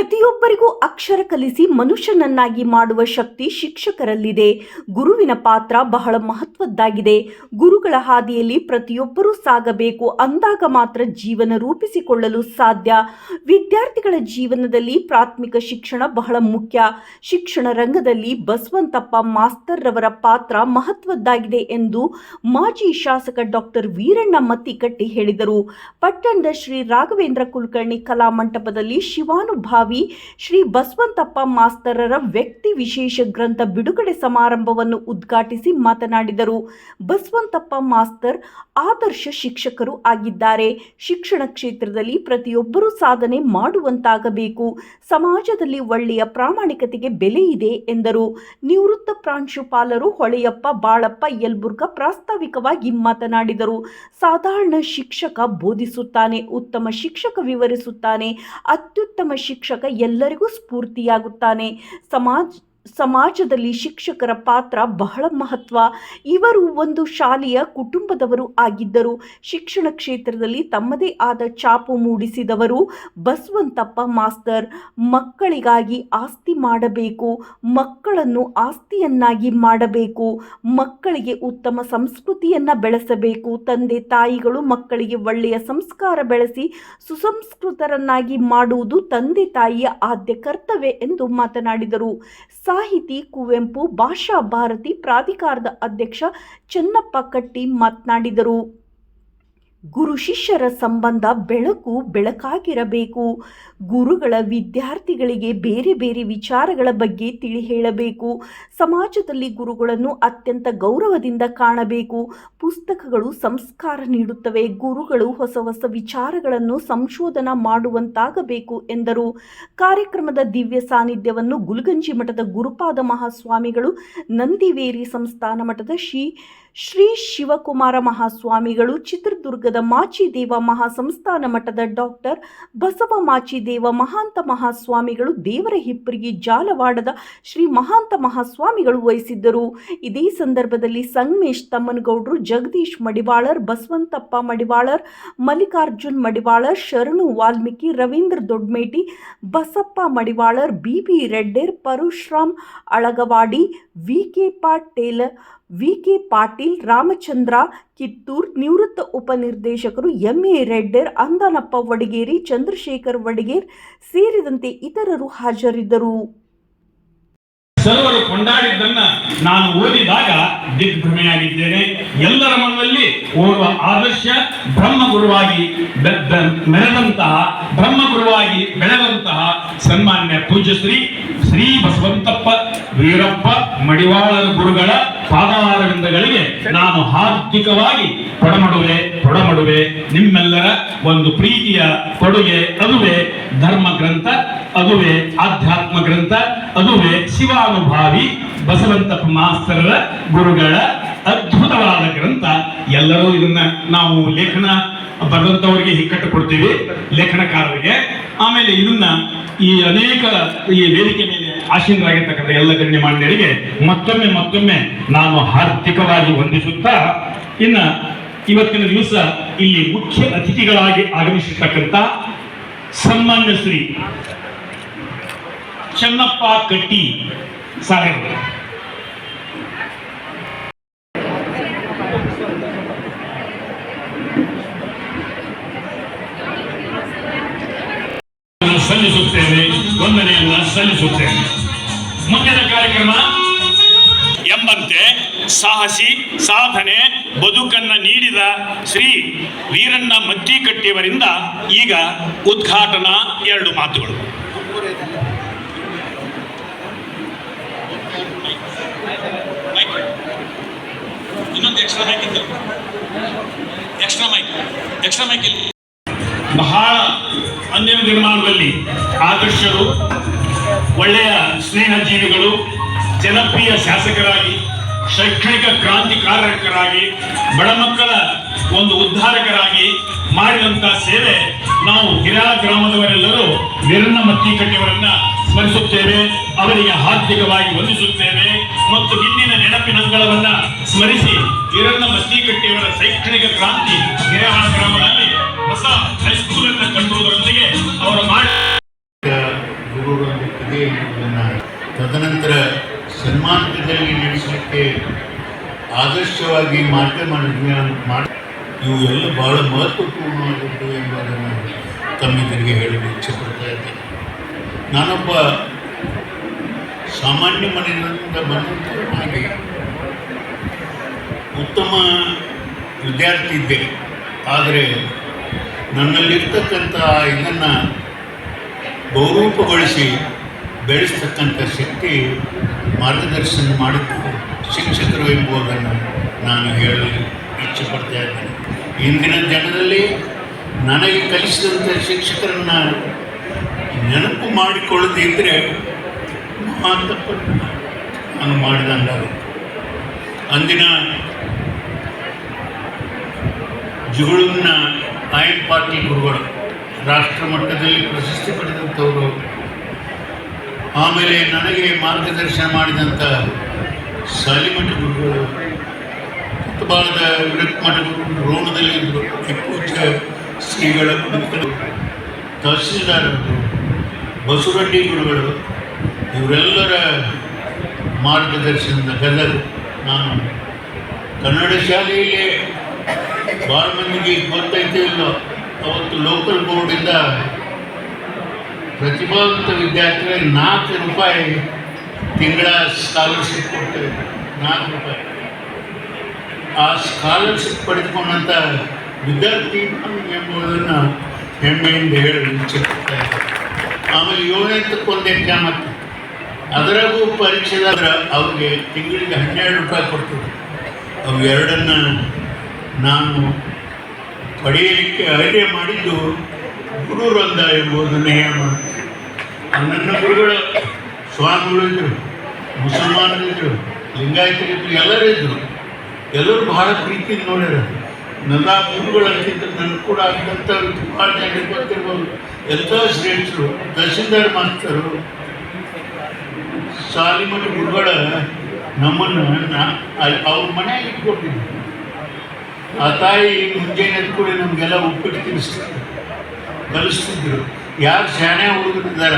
ಪ್ರತಿಯೊಬ್ಬರಿಗೂ ಅಕ್ಷರ ಕಲಿಸಿ ಮನುಷ್ಯನನ್ನಾಗಿ ಮಾಡುವ ಶಕ್ತಿ ಶಿಕ್ಷಕರಲ್ಲಿದೆ. ಗುರುವಿನ ಪಾತ್ರ ಬಹಳ ಮಹತ್ವದ್ದಾಗಿದೆ. ಗುರುಗಳ ಹಾದಿಯಲ್ಲಿ ಪ್ರತಿಯೊಬ್ಬರೂ ಸಾಗಬೇಕು ಅಂದಾಗ ಮಾತ್ರ ಜೀವನ ರೂಪಿಸಿಕೊಳ್ಳಲು ಸಾಧ್ಯ. ವಿದ್ಯಾರ್ಥಿಗಳ ಜೀವನದಲ್ಲಿ ಪ್ರಾಥಮಿಕ ಶಿಕ್ಷಣ ಬಹಳ ಮುಖ್ಯ. ಶಿಕ್ಷಣ ರಂಗದಲ್ಲಿ ಬಸವಂತಪ್ಪ ಮಾಸ್ತರ್ ರವರ ಪಾತ್ರ ಮಹತ್ವದ್ದಾಗಿದೆ ಎಂದು ಮಾಜಿ ಶಾಸಕ ಡಾಕ್ಟರ್ ವೀರಣ್ಣ ಮತ್ತಿಕಟ್ಟಿ ಹೇಳಿದರು. ಪಟ್ಟಣದ ಶ್ರೀ ರಾಘವೇಂದ್ರ ಕುಲಕರ್ಣಿ ಕಲಾ ಮಂಟಪದಲ್ಲಿ ಶಿವಾನುಭಾವಿ ಶ್ರೀ ಬಸವಂತಪ್ಪ ಮಾಸ್ತರರ ವ್ಯಕ್ತಿ ವಿಶೇಷ ಗ್ರಂಥ ಬಿಡುಗಡೆ ಸಮಾರಂಭವನ್ನು ಉದ್ಘಾಟಿಸಿ ಮಾತನಾಡಿದರು. ಬಸವಂತಪ್ಪ ಮಾಸ್ತರ್ ಆದರ್ಶ ಶಿಕ್ಷಕರು ಆಗಿದ್ದಾರೆ. ಶಿಕ್ಷಣ ಕ್ಷೇತ್ರದಲ್ಲಿ ಪ್ರತಿಯೊಬ್ಬರೂ ಸಾಧನೆ ಮಾಡುವಂತಾಗಬೇಕು. ಸಮಾಜದಲ್ಲಿ ಒಳ್ಳೆಯ ಪ್ರಾಮಾಣಿಕತೆಗೆ ಬೆಲೆ ಇದೆ ಎಂದರು. ನಿವೃತ್ತ ಪ್ರಾಂಶುಪಾಲರು ಹೊಳೆಯಪ್ಪ, ಬಾಳಪ್ಪ, ಯಲ್ಬುರ್ಗ ಪ್ರಾಸ್ತಾವಿಕವಾಗಿ ಮಾತನಾಡಿದರು. ಸಾಧಾರಣ ಶಿಕ್ಷಕ ಬೋಧಿಸುತ್ತಾನೆ, ಉತ್ತಮ ಶಿಕ್ಷಕ ವಿವರಿಸುತ್ತಾನೆ, ಅತ್ಯುತ್ತಮ ಶಿಕ್ಷಕ ಎಲ್ಲರಿಗೂ ಸ್ಫೂರ್ತಿಯಾಗುತ್ತಾನೆ. ಸಮಾಜ ಸಮಾಜದಲ್ಲಿ ಶಿಕ್ಷಕರ ಪಾತ್ರ ಬಹಳ ಮಹತ್ವ. ಇವರು ಒಂದು ಶಾಲೆಯ ಕುಟುಂಬದವರು ಆಗಿದ್ದರು. ಶಿಕ್ಷಣ ಕ್ಷೇತ್ರದಲ್ಲಿ ತಮ್ಮದೇ ಆದ ಛಾಪು ಮೂಡಿಸಿದವರು ಬಸವಂತಪ್ಪ ಮಾಸ್ತರ್. ಮಕ್ಕಳಿಗಾಗಿ ಆಸ್ತಿ ಮಾಡಬೇಕು, ಮಕ್ಕಳನ್ನು ಆಸ್ತಿಯನ್ನಾಗಿ ಮಾಡಬೇಕು, ಮಕ್ಕಳಿಗೆ ಉತ್ತಮ ಸಂಸ್ಕೃತಿಯನ್ನು ಬೆಳೆಸಬೇಕು, ತಂದೆ ತಾಯಿಗಳು ಮಕ್ಕಳಿಗೆ ಒಳ್ಳೆಯ ಸಂಸ್ಕಾರ ಬೆಳೆಸಿ ಸುಸಂಸ್ಕೃತರನ್ನಾಗಿ ಮಾಡುವುದು ತಂದೆ ತಾಯಿಯ ಆದ್ಯ ಕರ್ತವ್ಯ ಎಂದು ಮಾತನಾಡಿದರು. ಸಾಹಿತಿ ಕುವೆಂಪು ಭಾಷಾ ಭಾರತಿ ಪ್ರಾಧಿಕಾರದ ಅಧ್ಯಕ್ಷ ಚನ್ನಪ್ಪ ಕಟ್ಟಿ ಮಾತನಾಡಿದರು. ಗುರು ಶಿಷ್ಯರ ಸಂಬಂಧ ಬೆಳಕು ಬೆಳಕಾಗಿರಬೇಕು. ಗುರುಗಳ ವಿದ್ಯಾರ್ಥಿಗಳಿಗೆ ಬೇರೆ ಬೇರೆ ವಿಚಾರಗಳ ಬಗ್ಗೆ ತಿಳಿ ಹೇಳಬೇಕು. ಸಮಾಜದಲ್ಲಿ ಗುರುಗಳನ್ನು ಅತ್ಯಂತ ಗೌರವದಿಂದ ಕಾಣಬೇಕು. ಪುಸ್ತಕಗಳು ಸಂಸ್ಕಾರ ನೀಡುತ್ತವೆ. ಗುರುಗಳು ಹೊಸ ಹೊಸ ವಿಚಾರಗಳನ್ನು ಸಂಶೋಧನಾ ಮಾಡುವಂತಾಗಬೇಕು ಎಂದರು. ಕಾರ್ಯಕ್ರಮದ ದಿವ್ಯ ಸಾನ್ನಿಧ್ಯವನ್ನು ಗುಲ್ಗಂಜಿ ಮಠದ ಗುರುಪಾದ ಮಹಾಸ್ವಾಮಿಗಳು ನಂದಿವೇರಿ ಸಂಸ್ಥಾನ ಮಠದ ಶ್ರೀ ಶ್ರೀ ಶಿವಕುಮಾರ ಮಹಾಸ್ವಾಮಿಗಳು ಚಿತ್ರದುರ್ಗದ ಮಾಚಿದೇವ ಮಹಾಸಂಸ್ಥಾನ ಮಠದ ಡಾಕ್ಟರ್ ಬಸವ ಮಾಚಿದೇವ ಮಹಾಂತ ಮಹಾಸ್ವಾಮಿಗಳು ದೇವರ ಹಿಪ್ಪರಿಗೆ ಜಾಲವಾಡದ ಶ್ರೀ ಮಹಾಂತ ಮಹಾಸ್ವಾಮಿಗಳು ವಹಿಸಿದ್ದರು. ಇದೇ ಸಂದರ್ಭದಲ್ಲಿ Sangamesh ತಮ್ಮನಗೌಡರು, Jagadish Madivalar, Basavanthappa Madivalar, Mallikarjun Madivalar, Sharanu Valmiki, Ravindra Dodmeti Basappa Madivalar B B Redder, Parashuram Alagavadi, V K Patel V K Patil, Ramachandra Kittur, ನಿವೃತ್ತ ಉಪನಿರ್ದೇಶಕರು ಎಂ ಎ ರೆಡ್ಡರ್, ಅಂದನಪ್ಪ ವಡಗೇರಿ, ಚಂದ್ರಶೇಖರ್ ವಡಗೇರ್ ಸೇರಿದಂತೆ ಇತರರು ಹಾಜರಿದ್ದರು. ಸರ್ವರು ಕೊಂಡಾಡಿದ್ದನ್ನ ನಾನು ಓದಿದಾಗ ದಿಗ್ಭ್ರಮೆಯಾಗಿದ್ದೇನೆ. ಎಲ್ಲರ ಮನದಲ್ಲಿ ಓರ್ವ ಆದರ್ಶ ಬ್ರಹ್ಮಗುರುವಾಗಿ ಮೆರೆದಂತಹ ಬ್ರಹ್ಮಗುರುವಾಗಿ ಬೆಳೆದಂತಹ ಸನ್ಮಾನ್ಯ ಪೂಜ್ಯ ಶ್ರೀ ಶ್ರೀ ಬಸವಂತಪ್ಪ, ವೀರಪ್ಪ, ಮಡಿವಾಳರ ಗುರುಗಳ ಪಾದಾರವಿಂದಗಳಿಗೆ ನಾನು ಹಾರ್ದಿಕವಾಗಿ ಕೊಡಮಡುವೆ ಕೊಡಮಡುವೆ ನಿಮ್ಮೆಲ್ಲರ ಒಂದು ಪ್ರೀತಿಯ ಕೊಡುಗೆ, ಅದುವೆ ಧರ್ಮ ಗ್ರಂಥ ಅದುವೆ ಆಧ್ಯಾತ್ಮ ಗ್ರಂಥ, ಅದುವೆ ಶಿವಾನುಭಾವಿ ಬಸವಂತಪ್ಪ ಮಾಸ್ತರರ ಗುರುಗಳ ಅದ್ಭುತವಾದ ಗ್ರಂಥ. ಎಲ್ಲರೂ ಇದನ್ನ ನಾವು ಲೇಖನ ಬರೆದಂತವರಿಗೆ ಹಿಕ್ಕಟ್ಟು ಕೊಡ್ತೀವಿ, ಲೇಖನಕಾರರಿಗೆ. ಆಮೇಲೆ ಇದನ್ನ ಈ ಅನೇಕ ಈ ವೇದಿಕೆ ಮೇಲೆ ಆಶೀನರಾಗಿರ್ತಕ್ಕಂಥ ಎಲ್ಲ ಗಣ್ಯಮಾನ್ಯರಿಗೆ ಮತ್ತೊಮ್ಮೆ ಮತ್ತೊಮ್ಮೆ ನಾನು ಹಾರ್ದಿಕವಾಗಿ ವಂದಿಸುತ್ತಾ ಇನ್ನ ಇವತ್ತಿನ ದಿವಸ ಇಲ್ಲಿ ಮುಖ್ಯ ಅತಿಥಿಗಳಾಗಿ ಆಗಮಿಸಿರ್ತಕ್ಕಂಥ ಸನ್ಮಾನ್ಯ ಶ್ರೀ ಚೆನ್ನಪ್ಪ ಕಟ್ಟಿ ಸಾಹೇಬರು. ಸಲ್ಲಿಸುತ್ತೇವೆ ವಂದನೆಯನ್ನ ಸಲ್ಲಿಸುತ್ತೇವೆ ಸಾಹಸಿ ಸಾಧನೆ ಬದುಕನ್ನ ನೀಡಿದ ಶ್ರೀ ವೀರಣ್ಣ ಮತ್ತಿಕಟ್ಟಿಯವರಿಂದ ಈಗ ಉದ್ಘಾಟನಾ ಎರಡು ಮಾತುಗಳು. ಇನ್ನೊಂದು ಎಕ್ಸ್ಟ್ರಾ ಮೈಕ್ ಇತ್ತು. ಎಕ್ಸ್ಟ್ರಾ ಮೈಕ್ ಎಕ್ಸ್ಟ್ರಾ ಮೈಕ್ ಇಲ್ಲಿ. ಬಹಳ ಅಂದಿನ ನಿರ್ಮಾಣದಲ್ಲಿ ಆದರ್ಶರು ಒಳ್ಳೆಯ ಸ್ನೇಹಜೀವಿಗಳು ಜನಪ್ರಿಯ ಶಾಸಕರಾಗಿ ಶೈಕ್ಷಣಿಕ ಕ್ರಾಂತಿಕಾರಕರಾಗಿ, ಬಡ ಮಕ್ಕಳ ಒಂದು ಉದ್ಧಾರಕರಾಗಿ ಮಾಡಿದಂತ ಸೇವೆ ನಾವು ಹಿರಾ ಗ್ರಾಮದವರೆಲ್ಲರೂ ವೀರಣ್ಣ ಮತ್ತಿಕಟ್ಟೆಯವರನ್ನ ಸ್ಮರಿಸುತ್ತೇವೆ, ಅವರಿಗೆ ಹಾರ್ದಿಕವಾಗಿ ವಂದಿಸುತ್ತೇವೆ ಮತ್ತು ಹಿಂದಿನ ನೆನಪಿನಂಗಳವನ್ನ ಸ್ಮರಿಸಿ ವೀರಣ್ಣ ಮತ್ತಿಕಟ್ಟೆಯವರ ಶೈಕ್ಷಣಿಕ ಕ್ರಾಂತಿ ಹಿರಾ ಗ್ರಾಮದಲ್ಲಿ ಹೊಸ ಹೈಸ್ಕೂಲ್ ಅನ್ನು ಕಂಡುವುದರೊಂದಿಗೆ ಅವರು ಮಾಡಿ ತದನಂತರ ಸನ್ಮಾನದಲ್ಲಿ ಆದರ್ಶವಾಗಿ ಮಾರ್ಗ ಮಾಡಿದ್ವಿ ಮಾಡಿ. ಇವೆಲ್ಲ ಬಹಳ ಮಹತ್ವಪೂರ್ಣವಾದದ್ದು ಎಂಬುದನ್ನು ತಮ್ಮಿದರಿಗೆ ಹೇಳಲು ಇಚ್ಛೆಪಡ್ತಾ ಇದ್ದೇನೆ. ನಾನೊಬ್ಬ ಸಾಮಾನ್ಯ ಮನೆಯಿಂದ ಬಂದಂಥವನಾಗಿ ಉತ್ತಮ ವಿದ್ಯಾರ್ಥಿ ಇದ್ದೆ. ಆದರೆ ನನ್ನಲ್ಲಿರ್ತಕ್ಕಂಥ ಇದನ್ನು ಬಹುರೂಪಗೊಳಿಸಿ ಬೆಳೆಸ್ತಕ್ಕಂಥ ಶಕ್ತಿ ಮಾರ್ಗದರ್ಶನ ಮಾಡಿದ್ದು ಶಿಕ್ಷಕರು ಎಂಬುದನ್ನು ನಾನು ಹೇಳಲು ಇಚ್ಛೆಪಡ್ತಾ ಇದ್ದೇನೆ. ಇಂದಿನ ಜನರಲ್ಲಿ ನನಗೆ ಕಲಿಸಿದಂಥ ಶಿಕ್ಷಕರನ್ನು ನೆನಪು ಮಾಡಿಕೊಳ್ಳದೇ ಇದ್ದರೆ ಮಹಾ ನಾನು ಮಾಡಿದಂಗಾಗುತ್ತೆ ಅಂದಿನ ಜುಗುಳನ್ನ ಆಯನ್ ಪಾರ್ಟಿ ಗುರುಗಳು ರಾಷ್ಟ್ರ ಮಟ್ಟದಲ್ಲಿ ಪ್ರಶಸ್ತಿ ಪಡೆದಂಥವರು, ಆಮೇಲೆ ನನಗೆ ಮಾರ್ಗದರ್ಶನ ಮಾಡಿದಂಥ ಸಾಲಿಮಠ ಗುರುಗಳು ಕುತ್ತಬಾಳದ ವಿರಕ್ಮಠ ಗುರುಗಳು ರೋಣದಲ್ಲಿ ಟಿಪ್ಪುಚ್ಚ ಶ್ರೀಗಳ ಮಕ್ಕಳು ತಹಸೀಲ್ದಾರರು ಬಸುರಡ್ಡಿ ಗುರುಗಳು, ಇವರೆಲ್ಲರ ಮಾರ್ಗದರ್ಶನದ ಕಲರು ನಾನು. ಕನ್ನಡ ಶಾಲೆಯಲ್ಲಿ ಭಾಳ ಮಂದಿಗೆ ಗೊತ್ತೈತೆ ಇಲ್ಲ ಅವತ್ತು ಲೋಕಲ್ ಬೋರ್ಡಿಂದ ಪ್ರತಿಭಾವಂತ ವಿದ್ಯಾರ್ಥಿಗಳಿಗೆ ನಾಲ್ಕು ರೂಪಾಯಿ ತಿಂಗಳ ಸ್ಕಾಲರ್ಶಿಪ್ ಕೊಡ್ತೇವೆ, ನಾಲ್ಕು ರೂಪಾಯಿ. ಆ ಸ್ಕಾಲರ್ಶಿಪ್ ಪಡೆದುಕೊಂಡಂಥ ವಿದ್ಯಾರ್ಥಿ ನಾನು ಎಂಬುದನ್ನು ಹೆಮ್ಮೆಯಿಂದ ಹೇಳಲು ಇದ್ದಾರೆ. ಆಮೇಲೆ ಏಳನೇದಕ್ಕೊಂದು ಆಗ್ತದೆ ಅದರಾಗೂ ಪರೀಕ್ಷೆದಾದ್ರ ಅವ್ರಿಗೆ ತಿಂಗಳಿಗೆ ಹನ್ನೆರಡು ರೂಪಾಯಿ ಕೊಡ್ತೀವಿ. ಅವು ಎರಡನ್ನು ನಾನು ಪಡೆಯಲಿಕ್ಕೆ ಐಡಿಯಾ ಮಾಡಿದ್ದು ಗುರು ವೃಂದ ಎಂಬುದನ್ನು ಹೇಳ ನನ್ನ ಗುರುಗಳ ಸ್ವಾಮಿಗಳು ಇದ್ದರು ಮುಸಲ್ಮಾನರಿದ್ದರು ಲಿಂಗಾಯತರಿದ್ರು ಎಲ್ಲರೂ ಇದ್ದರು ಎಲ್ಲರೂ ಬಹಳ ಪ್ರೀತಿಯಿಂದ ನೋಡ್ಯಾರ. ನನ್ನ ಗುರುಗಳು ನನಗೆ ಕೂಡ ಆಗಿದ್ದಂಥವ್ರು ಸುಮಾರು ಜನರಿಗೆ ಗೊತ್ತಿರ್ಬೋದು. ಎಂಥ ಶ್ರೇಷ್ಠರು ತಹಸೀಲ್ದಾರ್ ಮಾಸ್ತರು. ಸಾಲಿಮಠ ಗುರುಗಳ ನಮ್ಮನ್ನು ಅವ್ರ ಮನೆಯಾಗಿ ಇಟ್ಕೊಟ್ಟಿದ್ರು ಆ ತಾಯಿ ಮುಂಜಾನೆ ಎದ್ದ ನಮಗೆಲ್ಲ ಉಪ್ಪಿಟ್ಟು ತಿನ್ನಿಸ್ತಿದ್ರು ಕಲಿಸ್ತಿದ್ರು. ಯಾರು ಶಾಣೆ ಹುಡುಗರಿದ್ದಾರ